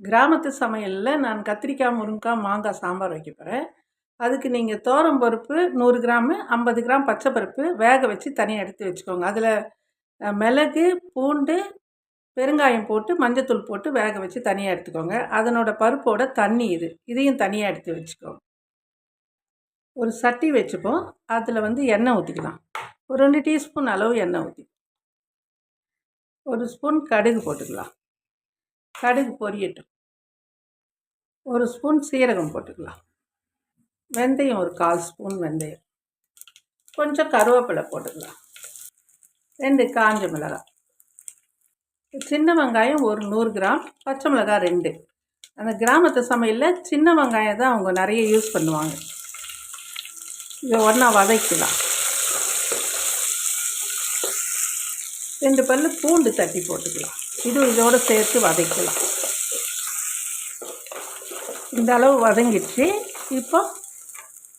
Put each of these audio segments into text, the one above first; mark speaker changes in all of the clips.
Speaker 1: கிராமத்து சமையலில் நான் கத்திரிக்காய் முருங்கைக்காய் மாங்காய் சாம்பார் வைக்க போகிறேன் அதுக்கு நீங்கள் தோரம் பருப்பு நூறு கிராமு ஐம்பது கிராம் பச்சை பருப்பு வேக வச்சு தனியாக எடுத்து வச்சுக்கோங்க. அதில் மிளகு பூண்டு பெருங்காயம் போட்டு மஞ்சத்தூள் போட்டு வேக வச்சு தனியாக எடுத்துக்கோங்க. அதனோட பருப்போட தண்ணி இது. இதையும் தனியாக எடுத்து வச்சுக்கோங்க. ஒரு சட்டி வச்சுப்போம். அதில் வந்து எண்ணெய் ஊற்றிக்கலாம் ஒரு ரெண்டு டீஸ்பூன் அளவு எண்ணெய் ஊற்றி ஒரு ஸ்பூன் கடுகு போட்டுக்கலாம். கடுகு பொரியட்டும். ஒரு ஸ்பூன் சீரகம் போட்டுக்கலாம். வெந்தயம் ஒரு கால் ஸ்பூன் வெந்தயம். கொஞ்சம் கருவேப்பிலை போட்டுக்கலாம். ரெண்டு காஞ்ச மிளகாய். சின்ன வெங்காயம் ஒரு நூறு கிராம் பச்சை மிளகாய் ரெண்டு. அந்த கிராமத்து சமையலில் சின்ன வெங்காயம் தான் அவங்க நிறைய யூஸ் பண்ணுவாங்க. இதை ஒன்றா வதக்கலாம் ரெண்டு பல்லு பூண்டு தட்டி போட்டுக்கலாம். இது இதோடு சேர்த்து வதக்கலாம். இந்த அளவு வதங்கிடுச்சு. இப்போ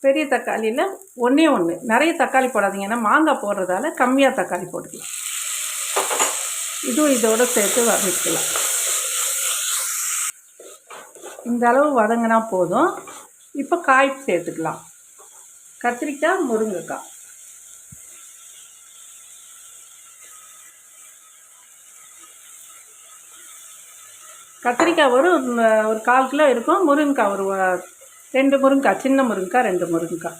Speaker 1: பெரிய தக்காளியில் ஒன்றே ஒன்று நிறைய தக்காளி போடாதீங்க. ஏன்னா மாங்காய் போடுறதால கம்மியாக தக்காளி போட்டுக்கலாம். இதுவும் இதோடு சேர்த்து வதக்கலாம். இந்த அளவு வதங்கினா போதும். இப்போ காய் சேர்த்துக்கலாம். கத்திரிக்காய் முருங்கைக்காய். கத்திரிக்காய் ஒரு ஒரு கால் கிலோ இருக்கும். முருங்கைக்காய் ஒரு ரெண்டு முருங்கைக்காய் சின்ன முருங்கைக்காய் ரெண்டு முருங்கைக்காய்.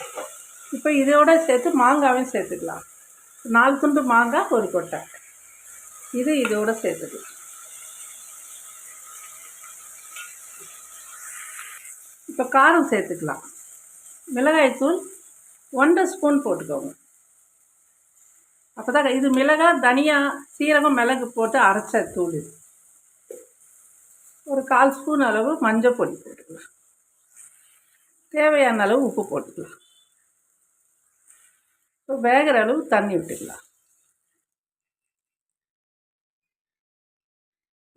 Speaker 1: இப்போ இதோட சேர்த்து மாங்காயும் சேர்த்துக்கலாம். நாலு துண்டு மாங்காய் ஒரு கொட்டை. இது இதோட சேர்த்துக்கலாம். இப்போ காரம் சேர்த்துக்கலாம். மிளகாய்த்தூள் ஒன்றரை ஸ்பூன் போட்டுக்கோங்க. அப்போ தான் இது மிளகாய் தனியாக சீரகம் மிளகு போட்டு அரைச்ச தூள் இது. ஒரு கால் ஸ்பூன் அளவு மஞ்சள் பொடி போட்டுக்கலாம். தேவையான அளவு உப்பு போட்டுக்கலாம். இப்போ வேகிற அளவு தண்ணி விட்டுக்கலாம்.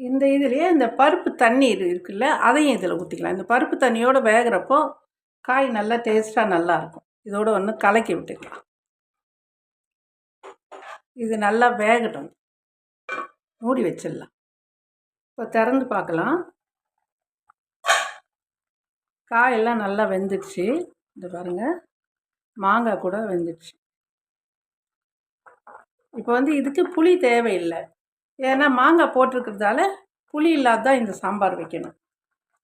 Speaker 1: இந்த இதுலேயே இந்த பருப்பு தண்ணி இருக்குல்ல அதையும் இதில் ஊற்றிக்கலாம் இந்த பருப்பு தண்ணியோடு வேகிறப்போ காய் நல்லா டேஸ்ட்டாக நல்லாயிருக்கும் இதோடு ஒன்று கலக்கி விட்டுக்கலாம். இது நல்லா வேகட்டும். மூடி வச்சிடலாம். இப்போ திறந்து பார்க்கலாம் காயெல்லாம் நல்லா வெந்துடுச்சு. இந்த பாருங்கள் மாங்காய் கூட வெந்துடுச்சு. இப்போ வந்து இதுக்கு புளி தேவையில்லை. ஏன்னா மாங்காய் போட்டிருக்கிறதால புளி இல்லாத தான் இந்த சாம்பார் வைக்கணும்.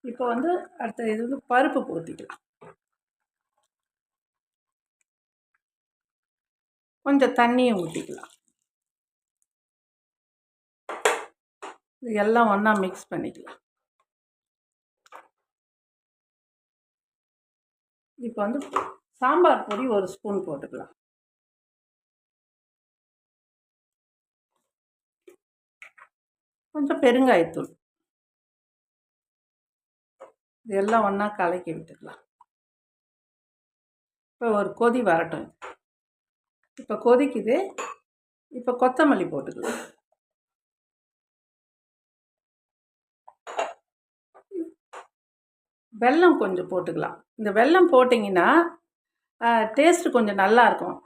Speaker 1: இப்போ வந்து அடுத்த இது வந்து பருப்பு ஊற்றிக்கலாம் கொஞ்சம் தண்ணியும் ஊற்றிக்கலாம் இது எல்லாம் ஒன்றா மிக்ஸ் பண்ணிக்கலாம். இப்போ வந்து சாம்பார் பொடி ஒரு ஸ்பூன் போட்டுக்கலாம். கொஞ்சம் பெருங்காயத்தூள். இது எல்லாம் ஒன்றா கலக்கி விட்டுக்கலாம். இப்போ ஒரு கொதி வரட்டும். இப்போ கொதிக்குது. இப்போ கொத்தமல்லி போட்டுக்கலாம். வெல்லம் கொஞ்சம் போட்டுக்கலாம். இந்த வெல்லம் போட்டிங்கன்னா டேஸ்ட்டு கொஞ்சம் நல்லாயிருக்கும்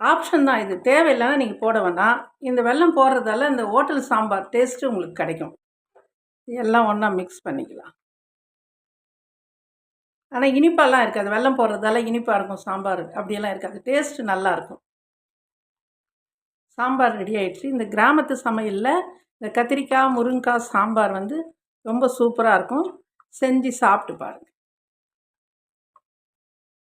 Speaker 1: ஆப்ஷன் தான். இது தேவையில்லைன்னா நீங்கள் போட வேணாம் இந்த வெல்லம் போடுறதால இந்த ஹோட்டல் சாம்பார் டேஸ்ட்டு உங்களுக்கு கிடைக்கும். எல்லாம் ஒன்றா மிக்ஸ் பண்ணிக்கலாம். ஆனால் இனிப்பாலாம் இருக்காது. வெல்லம் போடுறதால இனிப்பாக இருக்கும் சாம்பார் அப்படியெல்லாம் இருக்காது. டேஸ்ட்டு நல்லாயிருக்கும் சாம்பார் ரெடி ஆகிடுச்சு இந்த கிராமத்து சமையலில் இந்த கத்திரிக்காய் முருங்கைக்காய் சாம்பார் வந்து ரொம்ப சூப்பராக இருக்கும். செஞ்சு சாப்பிட்டு பாருங்கள்